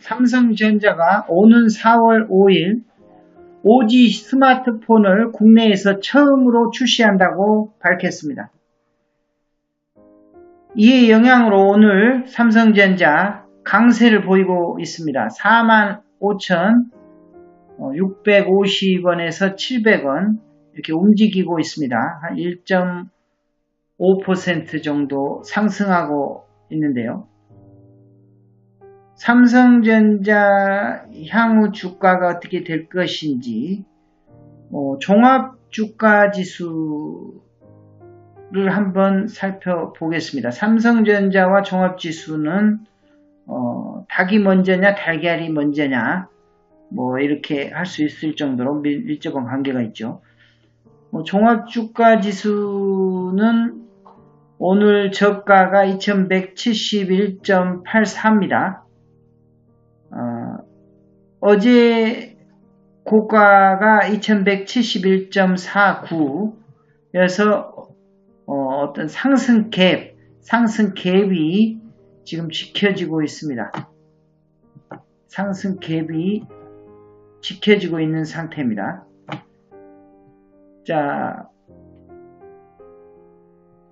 삼성전자가 오는 4월 5일 5G 스마트폰을 국내에서 처음으로 출시한다고 밝혔습니다. 이에 영향으로 오늘 삼성전자 강세를 보이고 있습니다. 45,650원에서 700원 이렇게 움직이고 있습니다. 한 1.5% 정도 상승하고 있는데요. 삼성전자 향후 주가가 어떻게 될 것인지 어, 종합 주가 지수를 한번 살펴보겠습니다. 삼성전자와 종합 지수는 어, 닭이 먼저냐 달걀이 먼저냐 뭐 이렇게 할 수 있을 정도로 밀접한 관계가 있죠. 뭐 종합 주가 지수는 오늘 저가가 2171.84입니다. 어, 제 고가가 2171.49여서 어, 떤 상승 갭, 상승 갭이 지금 지켜지고 있습니다. 상승 갭이 지켜지고 있는 상태입니다. 자,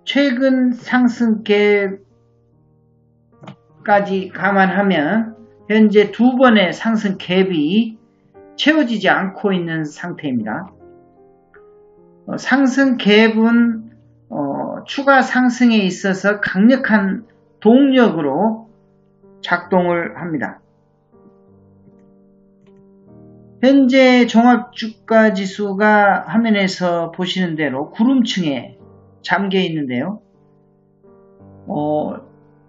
최근 상승 갭까지 감안하면 현재 두 번의 상승 갭이 채워지지 않고 있는 상태입니다. 어, 상승 갭은 어, 추가 상승에 있어서 강력한 동력으로 작동을 합니다. 현재 종합주가지수가 화면에서 보시는 대로 구름층에 잠겨 있는데요. 어,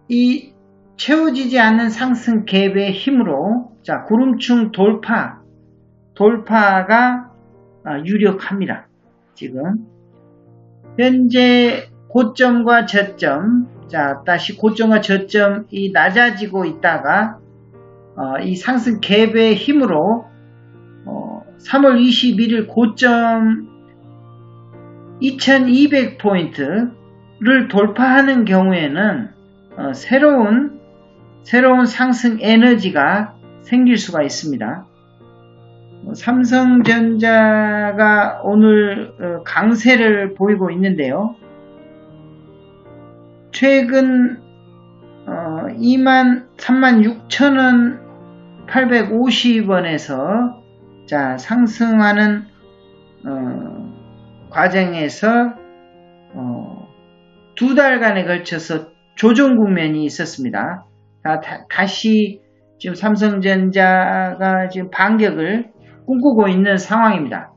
이 채워지지 않는 상승 갭의 힘으로 자 구름층 돌파 돌파가 아, 유력합니다. 지금 현재 고점과 저점 자 다시 고점과 저점이 낮아지고 있다가 어, 이 상승 갭의 힘으로 어, 3월 21일 고점 2200포인트를 돌파하는 경우에는 어, 새로운 새로운 상승 에너지가 생길 수가 있습니다. 뭐 삼성전자가 오늘 어, 강세를 보이고 있는데요. 최근 2만 3만 6천원 850원에서 자 상승하는 어, 과정에서 어, 두 달간에 걸쳐서 조정 국면이 있었습니다. 다, 다시 지금 삼성전자가 지금 반격을 꿈꾸고 있는 상황입니다.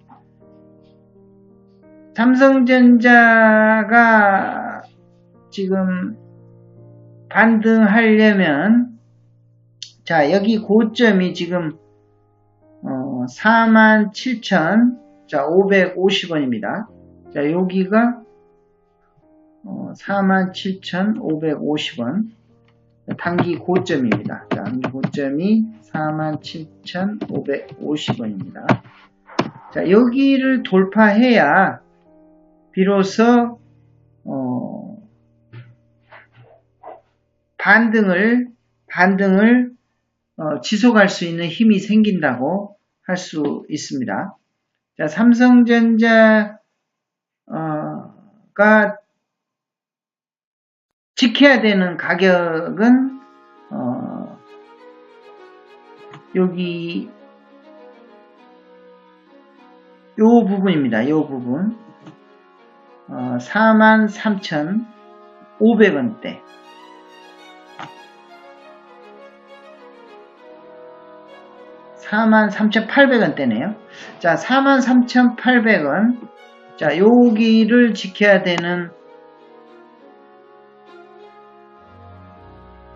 삼성전자가 지금 반등하려면 자 여기 고점이 지금 어, 47,550원입니다. 자 여기가 어, 47,550원 단기 고점입니다. 단기 고점이 47,550원입니다. 자, 여기를 돌파해야 비로소 어, 반등을 반등을 어, 지속할 수 있는 힘이 생긴다고 할 수 있습니다. 자, 삼성전자가 지켜야 되는 가격은 어, 여기 요 부분입니다. 요 부분 어, 43,500원대 43,800원대네요. 자, 43,800원. 자, 여기를 지켜야 되는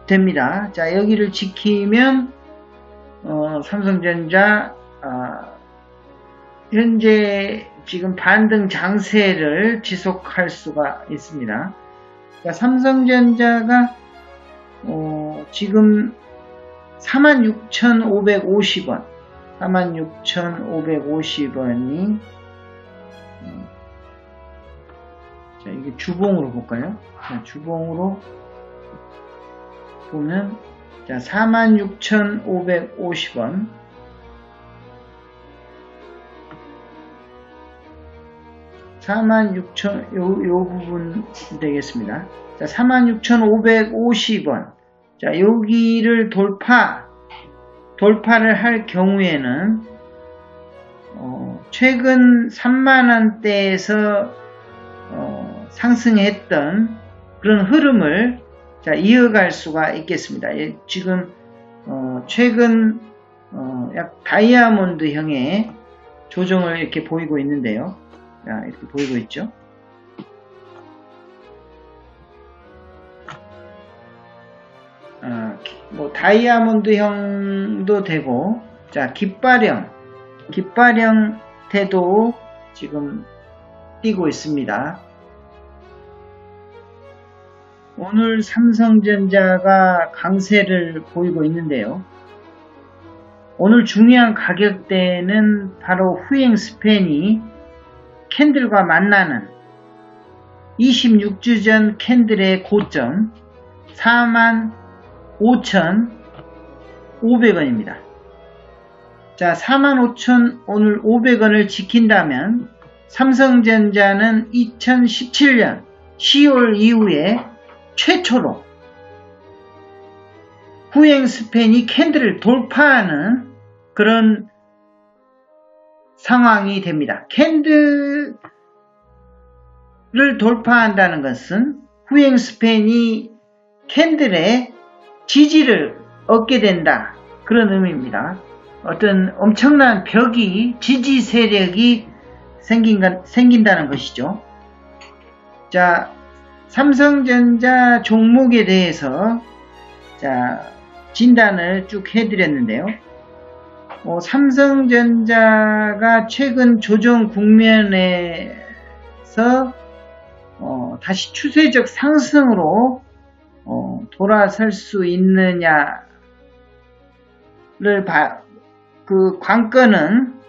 됩니다. 자 여기를 지키면 어, 삼성전자 어, 현재 지금 반등 장세를 지속할 수가 있습니다. 자, 삼성전자가 어, 지금 46,550원 46,550원이 자 이게 주봉으로 볼까요? 자, 주봉으로 보면 자, 46,550원. 사만 육천 요, 요 부분 되겠습니다. 자, 46,550원. 자, 여기를 돌파, 돌파를 할 경우에는, 어, 최근 3만원대에서, 어, 상승했던 그런 흐름을 자, 이어갈 수가 있겠습니다. 예, 지금, 어, 최근, 어, 약 다이아몬드형의 조정을 이렇게 보이고 있는데요. 자, 이렇게 보이고 있죠. 어, 뭐 다이아몬드형도 되고 자 깃발형 깃발형 태도 지금 띄고 있습니다. 오늘 삼성전자가 강세를 보이고 있는데요. 오늘 중요한 가격대는 바로 후행 스팬이 캔들과 만나는 26주 전 캔들의 고점 4만 5,500원입니다. 자, 45,000 오늘 500원을 지킨다면 삼성전자는 2017년 10월 이후에 최초로 후행 스팬이 캔들을 돌파하는 그런 상황이 됩니다. 캔들을 돌파한다는 것은 후행 스팬이 캔들의 지지를 얻게 된다. 그런 의미입니다. 어떤 엄청난 벽이 지지 세력이 생긴, 생긴다는 것이죠. 자, 삼성전자 종목에 대해서 자, 진단을 쭉 해드렸는데요. 어, 삼성전자가 최근 조정 국면에서 어, 다시 추세적 상승으로 어, 돌아설 수 있느냐를 봐, 그 관건은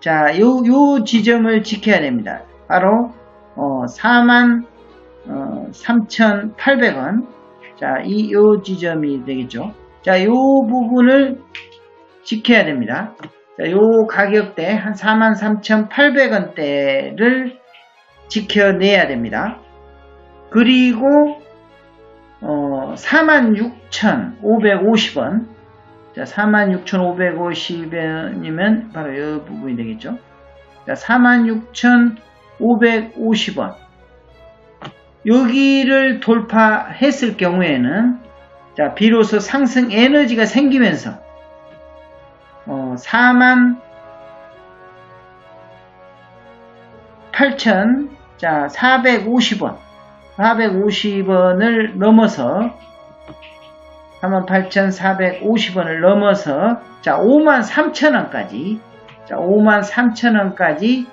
자, 요, 요 지점을 지켜야 됩니다. 바로 어, 4만 어, 3,800원. 자, 이 요 지점이 되겠죠. 자, 요 부분을 지켜야 됩니다. 자, 요 가격대 한 43,800원대를 지켜내야 됩니다. 그리고 어, 46,550원 자, 46,550원이면 바로 이 부분이 되겠죠. 자, 46,550원 여기를 돌파했을 경우에는 자, 비로소 상승 에너지가 생기면서 어, 4만 8천 자 450원 450원을 넘어서 38,450원을 넘어서 자 53,000원까지 자 53,000원까지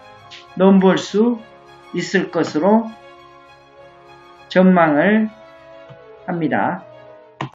넘볼 수 있을 것으로 전망을 합니다.